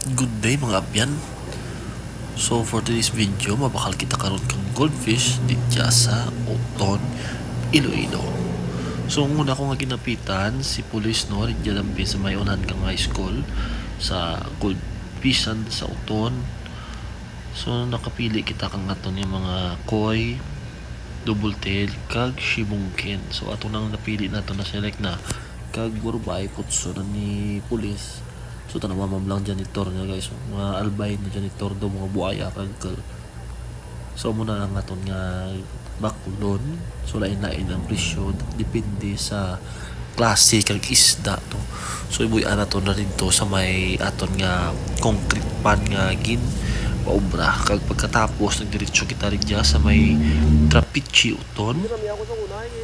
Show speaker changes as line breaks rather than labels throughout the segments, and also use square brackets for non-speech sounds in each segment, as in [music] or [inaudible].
Good day mga abyan. So for today's video, mabakal kita karon kang goldfish di sa Oton, Iloilo. So ang una ko nga ginapitan si pulis no, diyan lampi sa may unahan kang high school sa goldfishan sa Oton. So nakapili kita kang aton yung mga koi, double tail, kag shibungkin. So ato nang napili nato na select na kag gurbay putso na ni pulis. So tanawa mam lang janitor nga guys, mga albay na janitor do mga buaya kag kal. So muna lang aton nga bakulon. So lain-lain ang presyo depende sa klase kag isda to. So ibuy ana to na rin to sa may aton nga concrete pan nga gin paubra kag pagkatapos nagdiretso kita rin dya sa may trapichi uton.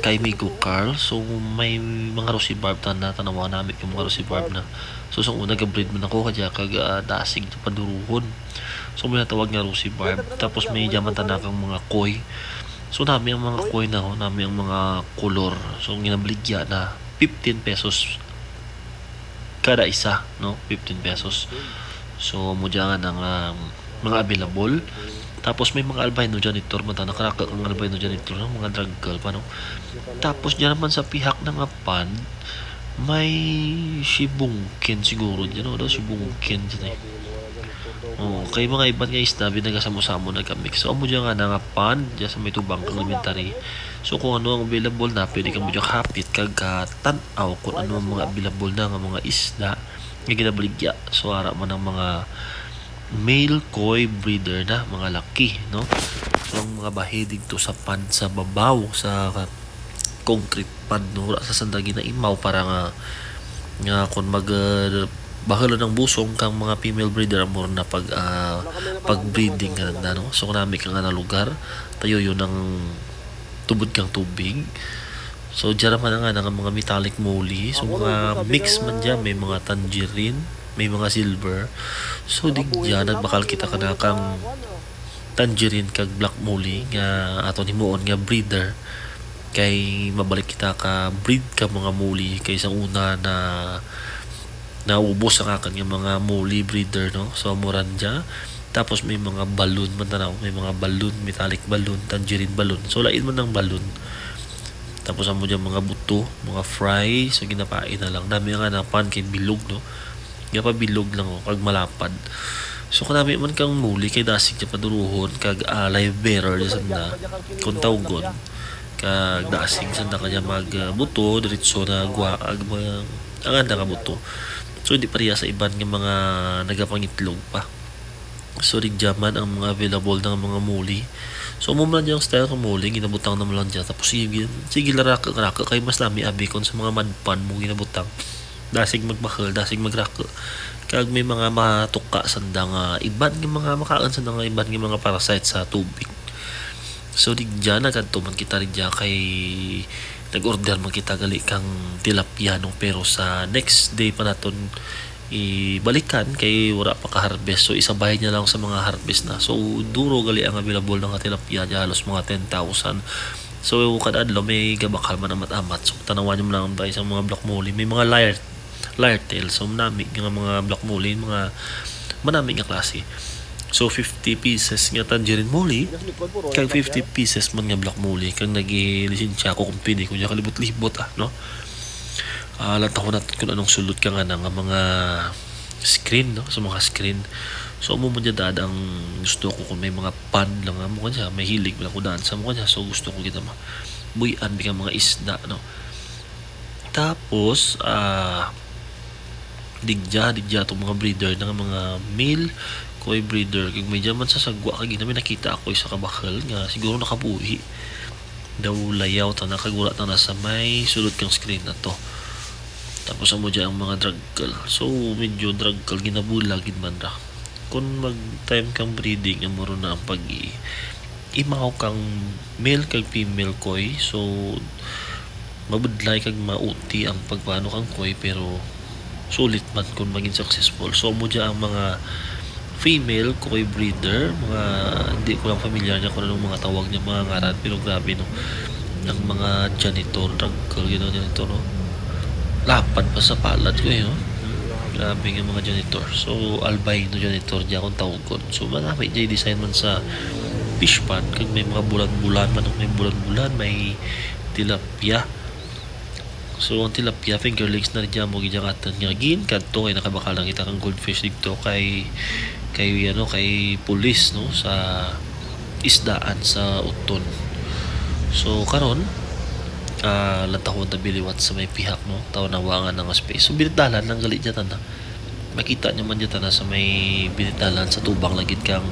Kay Migo Carl. So may mga Rosy Barb na natanawa namin yung mga Rosy Barb na. So sa una gabreed man ako kadya kag uh, dasig to paduruhon so may natawag nga Rosy Barb. Tapos may jaman tanakang mga koi so nami ang mga koi na ho nami ang mga kolor. So ginabligya na 15 pesos kada isa no? 15 pesos. So mo dyan ng um, mga available tapos may mga albino janitor man ta nakaraka ang albino janitor no? mga drug girl pa no tapos dyan naman sa pihak ng apan may shibungkin siguro dyan no daw shibungkin dyan eh Oh, kay mga iban nga isda binagasamo-samo na kamix. So amo dyan nga nga pan dyan sa may tubang elementary. So kung ano ang available na, pwede ka mo dyan kapit kag tanaw kung ano ang mga available na nga mga isda nga ginabaligya. So ara man ang mga male koi breeder na mga laki no? So ang mga bahay dito sa pan sa babaw sa concrete pan no? Sa sandagi na imaw para nga nga kung mag uh, bahalo ng busong kang mga female breeder mo na pag uh, pag breeding ka na no? So nami ka nga na lugar tayo yun ng tubod kang tubig. So dyan naman nga ng mga metallic moly so mga mix man dyan may mga tangerine may mga silver. So di dyan nagbakal kita ka na kang tangerine kag black moly nga ato ni moon nga breeder. Kay mabalik kita ka breed ka mga moly kay sa una na naubos ang akan nga mga moly breeder no? So moranja tapos may mga balloon man tanaw may mga balloon metallic balloon tangerine balloon. So lain mo ng balloon. Tapos amo dyan mga buto mga fry so ginapain na lang. Dami nga na pan kay bilog no nga pa bilog lang o kag malapad. So kanami man kang muli kay dasig niya paduruhon kag uh, live bearer sa na kung tawgon. Kag dasig sa na kanya mag uh, buto diretso na gwa ag mga ang anda nga buto. So hindi pareha sa iban nga mga nagapangitlog pa. So rigyaman ang mga available ng mga muli. So mo man yung style ng muli ginabutang naman lang dyan. Tapos sige sige laraka raka kay mas lami abi kon sa mga madpan mo ginabutang dasig magbakal dasig magrako. Kag may mga matuka sanda nga iban nga mga makaan sanda nga iban nga mga parasite sa tubig. So di dyan nagadto man kita rin dyan kay nag-order man kita gali kang tilapia no pero sa next day pa naton ibalikan kay wala pa ka harvest. So isabay niya lang sa mga harvest na. So duro gali ang available ng tilapia dyan halos mga 10,000 so kada adlaw may gabakal man amat-amat. So tanawan niyo lang ba sa mga black molly may mga lyre lyre tail so manami nga mga black molly mga manami nga klase. So 50 pieces nga tangerine molly kag 50 pieces man nga black molly kag nagi-lisensya ko kung pili ko niya kalibot-libot ah no? Uh, lang ko natin kung anong sulot ka nga ng mga screen no? Sa mga screen. So mo mo dad ang gusto ko kung may mga pan lang mo kanya may hilig lang ko daan sa mo kanya so gusto ko kita ma buyan bigyan mga isda no? Tapos ah uh, digja digja itong mga breeder ng mga male. Koi breeder kag may jaman sa sagwa kag namin nakita ako sa kabakal nga siguro nakabuhi. Daw layaw ta nakagura ta na sa may sulod kang screen na to. Tapos amo dyan ang mga drug girl so medyo drug girl ginabulag man ra. Kung mag time kang breeding amo na ang pag imaw kang male kag female koi. So mabudlay kag mauti ang pagpaano kang koi pero sulit man kung maging successful so mo dyan ang mga female koi breeder mga hindi ko lang familiar niya kung anong mga tawag niya mga ngaran pero grabe no ang mga janitor drug girl gano'n janitor no lapad pa sa palad ko eh no?
Grabe nga mga janitor. So, albino janitor di akong tawgon. So, manamay dyan design man sa fish pan. Kag may mga bulan-bulan man, may bulan-bulan, may tilapia. So, ang tilapia, fingerlings na rin dyan mo gijakatan nga gin. Kadto kay nakabakalang kita kang goldfish dito kay kay ano kay pulis no sa isdaan sa uton. So karon ah lantahon na biliwat sa may pihak no taw nawangan ng space. So binitalan ng galit niya na. Makita niyo man dyan na sa may binitalan sa tubang lagit kang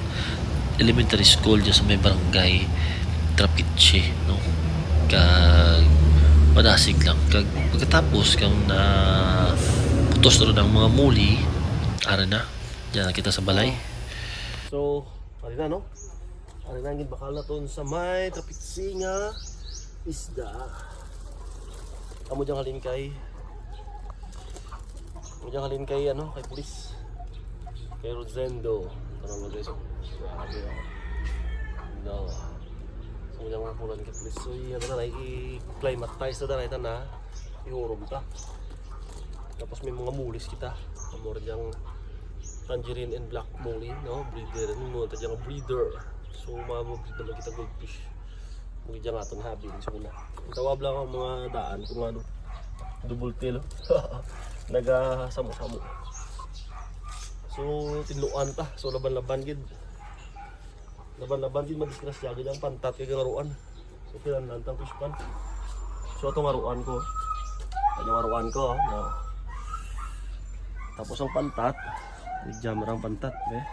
elementary school dyan sa may barangay Trapiche no. Kag madasig lang. Kag pagkatapos kang na putos rin ang mga muli ara na. Diyan kita sa balay. So ari na no? Ari na gid bakal na ton sa may trapitsi nga isda. Amo diyan halin kay amo diyan halin kay ano kay pulis. Kay Rosendo. Mo guys. grabe Mga kay pulis. So, yung na i-climatize na na na ihurom ta. Tapos may mga mulis kita. Amo rin yung tangerine and black molly, no? Breeder. Ano mo, ito yung breeder. So, mamabreed naman kita goldfish. Muli dyan nga itong habing. So, na. Tawab lang ang mga daan kung ano. Double tail. [laughs] Naga-samo-samo. So, tinluan ta. So, laban-laban gid laban-laban din madisgras jagad ang pantat kay ngaruan. So kinahanglan tang fish pan. So itong ngaruan ko. Ano ngaruan ko no. tapos ang pantat. Jammer ang pantat eh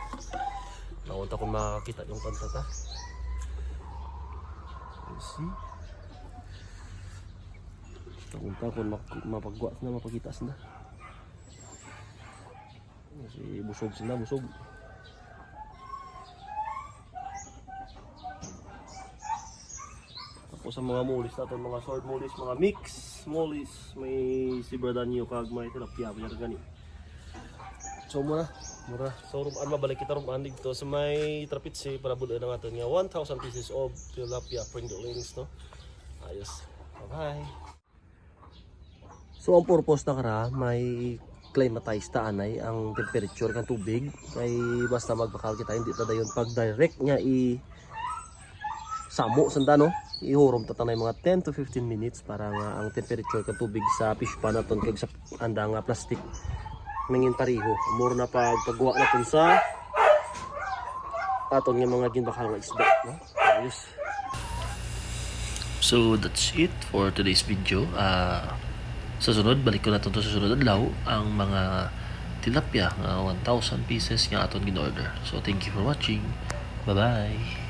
naunta kung makakita yung pantat ha you see. Naunta kung mapagwa na mapagitas na si busog sila busog sa mga mulis natin, mga sword mulis, mga mix mulis, may sibradanyo kag may tilapia pa gani. So mura, mura. So rumaan mabalik kita rumaan dito sa may trapitsi para bulan na natin nga 1,000 pieces of tilapia pringles no. Ayos. Bye-bye. So ang purpose na kara may climatize ta anay ang temperature kan tubig kay basta magbakal kita hindi ta dayon pag direct nga i samo sanda no ihurom ta tanay mga 10 to 15 minutes para nga ang temperature kan tubig sa fish pan naton kag sa anda nga plastic mingin pariho mura na pag pagwa naton sa aton nga mga ginbakal nga isda no ayos So that's it for today's video. Ah sa sunod, balik ko na to sa sunod adlaw ang mga tilapia nga 1,000 pieces nga aton gin-order. So thank you for watching. Bye-bye.